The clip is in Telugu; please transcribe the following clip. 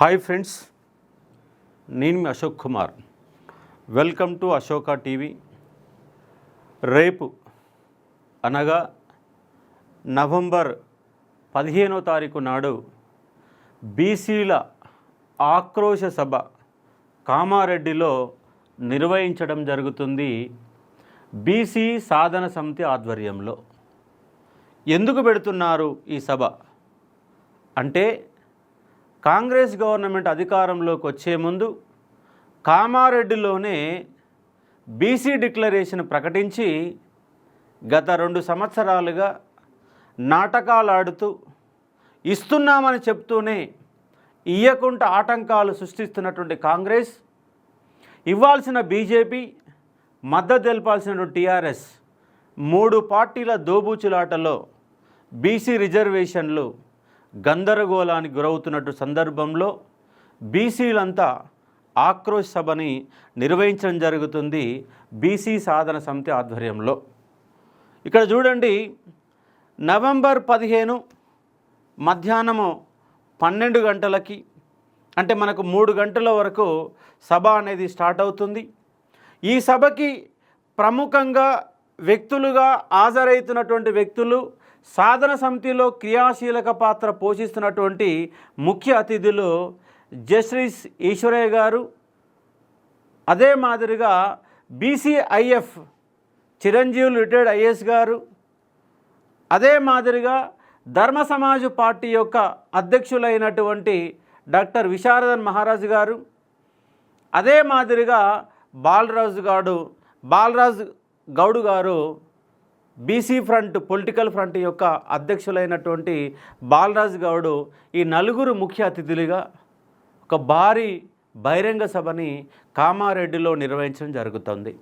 హాయ్ ఫ్రెండ్స్ నేను మీ Ashok Kumar. Welcome to Ashoka TV. రేపు అనగా నవంబర్ పదిహేనో తారీఖు నాడు బీసీల ఆక్రోశ సభ కామారెడ్డిలో నిర్వహించడం జరుగుతుంది బీసీ సాధన సమితి ఆధ్వర్యంలో. ఎందుకు పెడుతున్నారు ఈ సభ? అంటే కాంగ్రెస్ గవర్నమెంట్ అధికారంలోకి వచ్చే ముందు కామారెడ్డిలోనే బీసీ డిక్లరేషన్ ప్రకటించి గత రెండు సంవత్సరాలుగా నాటకాలు ఆడుతూ ఇస్తున్నామని చెప్తూనే ఇయ్యకుండా ఆటంకాలు సృష్టిస్తున్నటువంటి కాంగ్రెస్ ఇవ్వాల్సిన బీజేపీ మద్దతు తెలపాల్సినటువంటి టీఆర్ఎస్ మూడు పార్టీల దోబూచులాటలో బీసీ రిజర్వేషన్లు గందరగోళానికి గురవుతున్నట్టు సందర్భంలో బీసీలంతా ఆక్రోశ సభని నిర్వహించడం జరుగుతుంది బీసీ సాధన సమితి ఆధ్వర్యంలో. ఇక్కడ చూడండి నవంబర్ పదిహేను మధ్యాహ్నము పన్నెండు గంటలకి అంటే మనకు మూడు గంటల వరకు సభ అనేది స్టార్ట్ అవుతుంది. ఈ సభకి ప్రముఖంగా వ్యక్తులుగా హాజరవుతున్నటువంటి వ్యక్తులు సాధన సమితిలో క్రియాశీలక పాత్ర పోషిస్తున్నటువంటి ముఖ్య అతిథులు జస్టిస్ ఈశ్వరయ్య గారు అదే మాదిరిగా బీసీఐఎఫ్ చిరంజీవులు రిటైర్డ్ ఐఏఎస్ గారు అదే మాదిరిగా ధర్మ సమాజ్ పార్టీ యొక్క అధ్యక్షులైనటువంటి డాక్టర్ విశారదన్ మహారాజు గారు అదే మాదిరిగా బాలరాజు గారు బాలరాజు గౌడు గారు బీసీ ఫ్రంట్ పొలిటికల్ ఫ్రంట్ యొక్క అధ్యక్షులైనటువంటి బాలరాజు గౌడు ఈ నలుగురు ముఖ్య అతిథులుగా ఒక భారీ బహిరంగ సభని కామారెడ్డిలో నిర్వహించడం జరుగుతుంది.